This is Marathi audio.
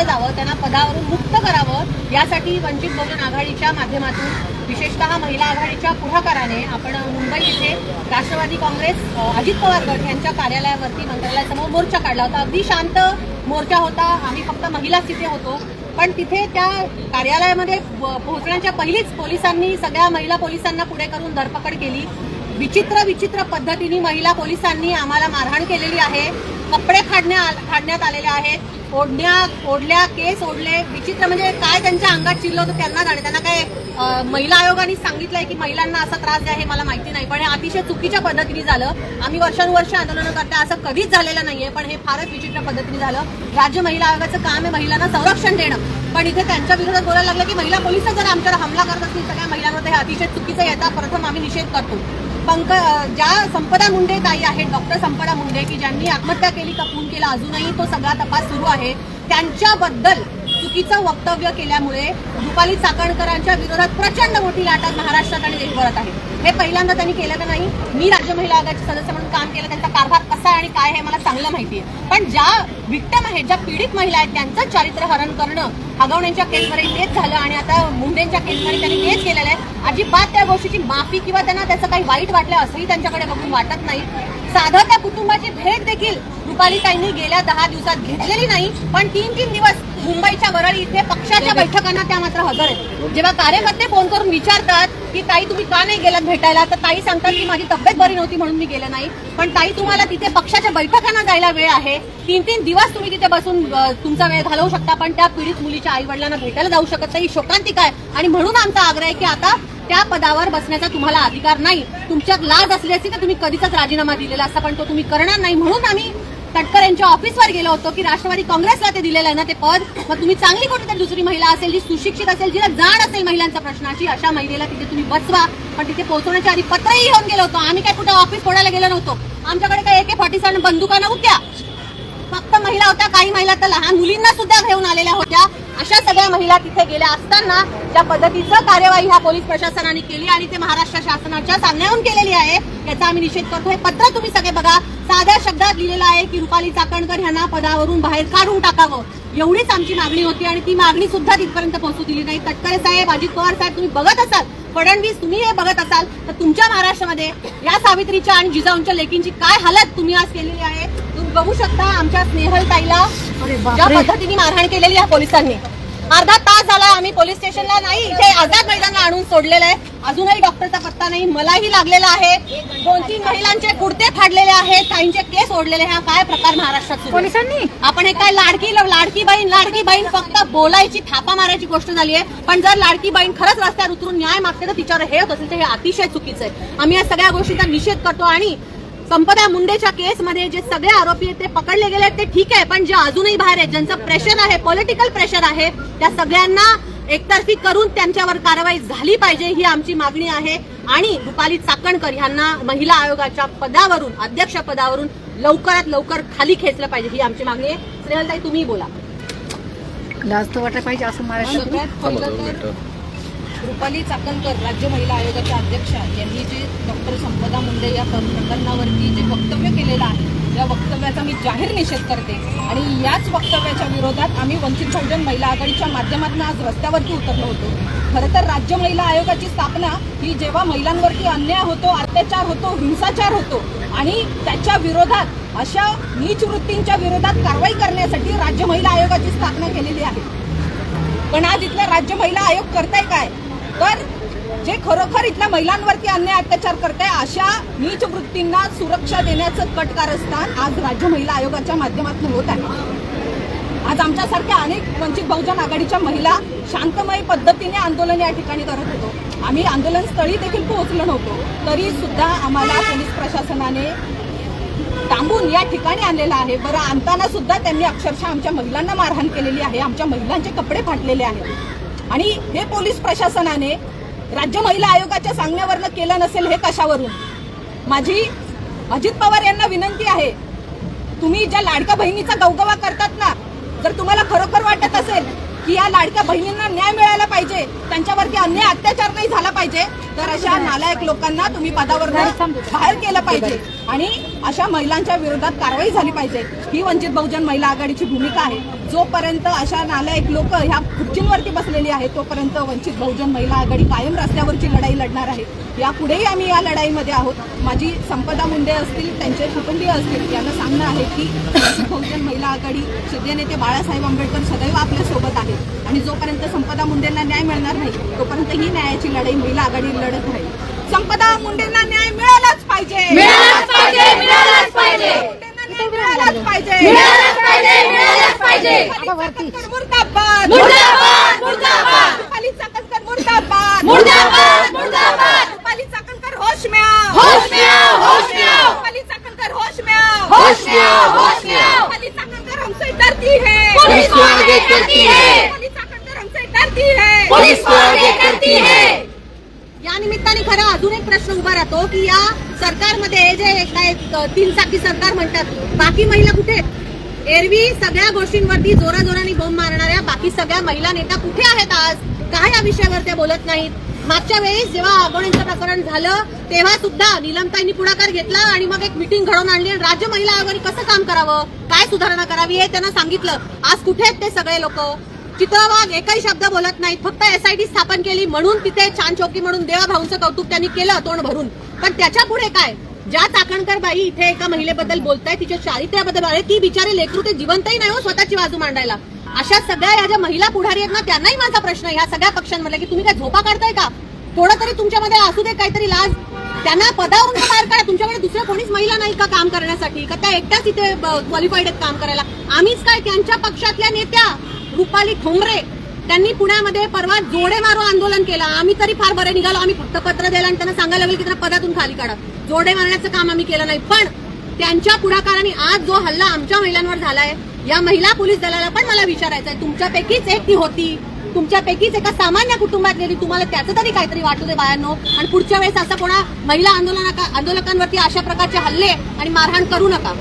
घेतलं जावं त्यांना पदावरून मुक्त करावं यासाठी वंचित बहुजन आघाडीच्या माध्यमातून विशेषतः महिला आघाडीच्या पुढाकाराने आपण मुंबई इथे राष्ट्रवादी काँग्रेस अजित पवार गट यांच्या कार्यालयावरती मंत्रालयासमोर मोर्चा काढला होता. अगदी शांत मोर्चा होता. आम्ही फक्त महिलाच तिथे होतो. पण तिथे त्या कार्यालयामध्ये पोहोचण्याच्या पहिलीच पोलिसांनी सगळ्या महिला पोलिसांना पुढे करून धरपकड केली. विचित्र विचित्र पद्धतीने महिला पोलिसांनी आम्हाला मारहाण केलेली आहे. कपडे फाडण्या फाडण्यात आलेले आहेत. ओढण्या ओढल्या केस ओढले. विचित्र म्हणजे काय त्यांच्या अंगात चिरलं होतं त्यांना जाणे त्यांना काय महिला आयोगाने सांगितलंय की महिलांना असा त्रास आहे मला माहिती नाही. पण हे अतिशय चुकीच्या पद्धतीने झालं. आम्ही वर्षानुवर्ष आंदोलनं करते असं कधीच झालेलं नाहीये. पण हे फारच विचित्र पद्धतीने झालं. राज्य महिला आयोगाचं काम आहे महिलांना संरक्षण देणं. पण इथे त्यांच्या विरोधात बोलायला लागलं की महिला पोलीस जर आमच्यावर हमला करत असतील सगळ्या महिलांवर हे अतिशय चुकीचं येतात प्रथम आम्ही निषेध करतो. पंक ज्या संपदा मुंडे ताई आहेत डॉक्टर संपदा मुंडे की ज्यांनी आत्महत्या केली का खून केला अजूनही तो सगळा तपास सुरू आहे. त्यांच्याबद्दल चुकीचं वक्तव्य केल्यामुळे रुपाली चाकणकरांच्या विरोधात प्रचंड मोठी लाट महाराष्ट्रात आणि देशभरात आहे. हे पहिल्यांदा त्यांनी केलं का नाही? मी राज्य महिला आयोगाचे सदस्य म्हणून काम केलं त्यांचा कारभार कसा आहे आणि काय आहे मला चांगलं माहिती आहे. पण ज्या विक्टम आहेत ज्या पीडित महिला आहेत त्यांचं चारित्र्य हरण करणं हगवण्याच्या केसमध्ये तेच झालं आणि आता मुंडेंच्या केसमध्ये त्यांनी तेच केलेलं आहे. अजिबात त्या गोष्टीची माफी किंवा त्यांना त्याचं काही वाईट वाटलं असंही त्यांच्याकडे बघून वाटत नाही. साधं त्या कुटुंबाची भेट देखील रुपालीताईंनी गेल्या दहा दिवसात घेतलेली नाही पण तीन तीन दिवस मुंबईच्या वरळी इथे पक्षाच्या बैठकांना त्या मात्र हजर आहेत. जेव्हा कार्यकर्ते फोन करून विचारतात की ताई तुम्ही का नाही गेलात भेटायला? तर ताई सांगतात की माझी तब्येत बरी नव्हती म्हणून मी गेले नाही. पण ताई तुम्हाला तिथे पक्षाच्या बैठकांना जायला वेळ आहे. तीन तीन दिवस तुम्ही तिथे बसून तुमचा वेळ घालवू शकता. पण त्या पीडित मुलीच्या आई वडिलांना भेटायला जाऊ शकत नाही. ही शोकांतिका आहे आणि म्हणून आमचा आग्रह आहे की आता त्या पदावर बसण्याचा तुम्हाला अधिकार नाही. तुमच्यात लाज असली असती तर तुम्ही कधीचाच राजीनामा दिलेला असता पण तो तुम्ही करणार नाही. म्हणून आम्ही तटकर यांच्या ऑफिसवर गेलो होतो की राष्ट्रवादी काँग्रेसला ते दिलेलं आहे ना ते पद मग तुम्ही चांगली कोणती दुसरी महिला असेल जी सुशिक्षित असेल जिला जाण असेल महिलांच्या प्रश्नाची अशा महिलेला तिथे तुम्ही बसवा. पण तिथे पोहोचवण्याच्या आधी पत्रही घेऊन गेलो होतो. आम्ही काय कुठे ऑफिस फोडायला गेलो नव्हतो. आमच्याकडे काय एके फॉर्टी सेवन बंदुका नव्हत्या. फक्त महिला होत्या काही महिला तर लहान मुलींना सुद्धा घेऊन आलेल्या होत्या. अशा सगळ्या महिला तिथे गेल्या असताना ज्या पद्धतीचं कार्यवाही ह्या पोलीस प्रशासनाने केली आणि ते महाराष्ट्र शासनाच्या सांगण्याहून केलेली आहे याचा आम्ही निषेध करतो हे पत्र तुम्ही सगळे बघा. साध्या शब्दात लिहिलेलं आहे की रुपाली चाकणकर यांना पदावरून बाहेर काढून टाकावं. एवढीच आमची मागणी होती आणि ती मागणी सुद्धा तिथपर्यंत पोहोचू दिली नाही. तटकरे साहेब अजित पवार साहेब तुम्ही बघत असाल फडणवीस तुम्ही हे बघत असाल तर तुमच्या महाराष्ट्रामध्ये या सावित्रीच्या आणि जिजाऊंच्या लेकींची काय हालत तुम्ही आज केलेली आहे? बघू शकता आमच्या स्नेहल ताईला ज्या पद्धतीने मारहाण केलेली आहे पोलिसांनी. अर्धा तास झाला आम्ही पोलीस स्टेशनला नाही इथे आझाद मैदानला आणून सोडलेलं आहे. अजूनही डॉक्टरचा पत्ता नाही मलाही लागलेला आहे. दोन तीन महिलांचे कुर्ते फाडलेले आहेत काहींचे केस ओढलेले. हा काय प्रकार महाराष्ट्रात? पोलिसांनी? आपण हे काय लाडकी लाडकी बहीण लाडकी बहीण फक्त बोलायची थापा मारायची गोष्ट झाली आहे. पण जर लाडकी बहीण खरंच रस्त्यावर उतरून न्याय मागते तर तिच्यावर हे होत असेल तर हे अतिशय चुकीचं आहे. आम्ही या सगळ्या गोष्टींचा निषेध करतो आणि संपदा मुंडेच्या केसमध्ये जे सगळे आरोपी आहेत ते पकडले गेले आहेत ते ठीक आहे पण जे अजूनही बाहेर आहेत ज्यांचं प्रेशर आहे पॉलिटिकल प्रेशर आहे त्या सगळ्यांना एकतर्फी करून त्यांच्यावर कारवाई झाली पाहिजे ही आमची मागणी आहे. आणि रुपाली चाकणकर यांना महिला आयोगाच्या पदावरून अध्यक्ष पदावरून लवकरात लवकर खाली खेचलं पाहिजे ही आमची मागणी आहे. स्नेहलताई तुम्ही बोला. लाज तर वाटायला पाहिजे असं महाराष्ट्रात रुपाली चाकणकर राज्य महिला आयोगाच्या अध्यक्षा यांनी जे डॉक्टर संपदा मुंडे या प्रकरणावरती जे वक्तव्य केलेलं आहे या वक्तव्याचा मी जाहीर निषेध करते. आणि याच वक्तव्याच्या विरोधात आम्ही वंचित बहुजन महिला आघाडीच्या माध्यमातून आज रस्त्यावरती उतरलो होतो. खरं तर राज्य महिला आयोगाची स्थापना ही जेव्हा महिलांवरती अन्याय होतो अत्याचार होतो हिंसाचार होतो आणि त्याच्या विरोधात अशा नीच वृत्तींच्या विरोधात कारवाई करण्यासाठी राज्य महिला आयोगाची स्थापना केलेली आहे. पण आज इथला राज्य महिला आयोग करताय काय? तर जे खरोखर इथल्या महिलांवरती अन्याय अत्याचार करते अशा नीच वृत्तींना सुरक्षा देण्याचं कट कारस्थान आज राज्य महिला आयोगाच्या माध्यमातून होत आहे. आज आमच्यासारख्या अनेक वंचित बहुजन आघाडीच्या महिला शांतमय पद्धतीने आंदोलन या ठिकाणी करत होतो. आम्ही आंदोलन स्थळी देखील पोहोचलो नव्हतो तरी सुद्धा आम्हाला पोलीस प्रशासनाने थांबून या ठिकाणी आणलेला आहे. बरं आणताना सुद्धा त्यांनी अक्षरशः आमच्या महिलांना मारहाण केलेली आहे आमच्या महिलांचे कपडे फाटलेले आहेत. आणि हे पोलीस प्रशासनाने राज्य महिला आयोगाच्या सांगण्यावरनं केलं नसेल हे कशावरून? माझी अजित पवार यांना विनंती आहे तुम्ही ज्या लाडक्या बहिणीचा गवगवा करतात ना जर तुम्हाला खरोखर वाटत असेल की या लाडक्या बहिणींना न्याय मिळायला पाहिजे त्यांच्यावरती अन्याय अत्याचार नाही झाला पाहिजे तर अशा नालायक लोकांना तुम्ही पदावर बाहेर केलं पाहिजे आणि अशा महिलांच्या विरोधात कारवाई झाली पाहिजे. ही वंचित बहुजन महिला आघाडीची भूमिका आहे. जोपर्यंत अशा नालायक लोक ह्या खुर्चींवरती बसलेली आहेत तोपर्यंत वंचित बहुजन महिला आघाडी कायम रस्त्यावरची लढाई लढणार आहे. यापुढेही आम्ही या लढाईमध्ये आहोत. माझी संपदा मुंडे असतील त्यांचे कुटुंबीय असतील यांना सांगणं आहे की वंचित बहुजन महिला आघाडी श्रद्धेय नेते बाळासाहेब आंबेडकर सदैव आपल्यासोबत आहे आहेत. आणि जोपर्यंत संपदा मुंडेंना न्याय मिळणार नाही तोपर्यंत ही न्यायाची लढाई महिला आघाडी लढत राहील संपदा मुंडेंना न्याय मिळालाच पाहिजे. या निमित्ताने खरा अजून एक प्रश्न उभा राहतो की या सरकारमध्ये जे काय तीन चाकी सरकार म्हणतात बाकी महिला कुठे आहेत? एरवी सगळ्या गोष्टींवरती जोरा जोराने बोंब मारणाऱ्या बाकी सगळ्या महिला नेता कुठे आहेत आज? काय या विषयावर त्या बोलत नाहीत? मागच्या वेळेस जेव्हा आगोणेचं प्रकरण झालं तेव्हा सुद्धा निलमताईंनी पुढाकार घेतला आणि मग एक मिटिंग घडवून आणली आणि राज्य महिला आयोगाने कसं काम करावं? काय सुधारणा करावी हे त्यांना सांगितलं. आज कुठे आहेत ते सगळे लोक? चित्रवाघ एकही शब्द बोलत नाहीत. फक्त एसआयटी स्थापन केली म्हणून तिथे छान चौकी म्हणून देवा भाऊंचं कौतुक त्यांनी केलं तोंड भरून. पण त्याच्या पुढे काय? ज्या चाकणकर बाई इथे एका महिलेबद्दल बोलताय तिच्या चारित्र्याबद्दल अरे ती बिचारी लेकरू ते जिवंतही नाही हो स्वतःची बाजू मांडायला. अशा सगळ्या ह्या ज्या महिला पुढारी आहेत ना त्यांनाही माझा प्रश्न ह्या सगळ्या पक्षांमधला की तुम्ही काय झोपा काढताय का? थोडं तरी तुमच्यामध्ये असू दे काहीतरी लाज. त्यांना पदावरून बाहेर काढा. तुमच्याकडे दुसऱ्या कोणीच महिला नाही का काम करण्यासाठी? का त्या एकट्याच इथे क्वालिफाईड आहेत काम करायला? आम्हीच काय त्यांच्या पक्षातल्या नेत्या? रुपाली ठोंबरे त्यांनी पुण्यामध्ये परवा जोडे मारो आंदोलन केलं. आम्ही तरी फार बरे निघालो. आम्ही फक्त पत्र द्यायला आणि त्यांना सांगायला लागेल की त्यांना पदातून खाली काढा. जोडे मारण्याचं काम आम्ही केलं नाही. पण त्यांच्या पुढाकाराने आज जो हल्ला आमच्या महिलांवर झालाय या महिला पोलीस दलाला पण मला विचारायचं आहे तुमच्यापैकीच एक ती होती. तुमच्यापैकीच एका सामान्य कुटुंबात गेली तुम्हाला त्याचं तरी काहीतरी वाटू दे बायांनो आणि पुढच्या वेळेस असं कोणा महिला आंदोलना आंदोलकांवरती अशा प्रकारचे हल्ले आणि मारहाण करू नका.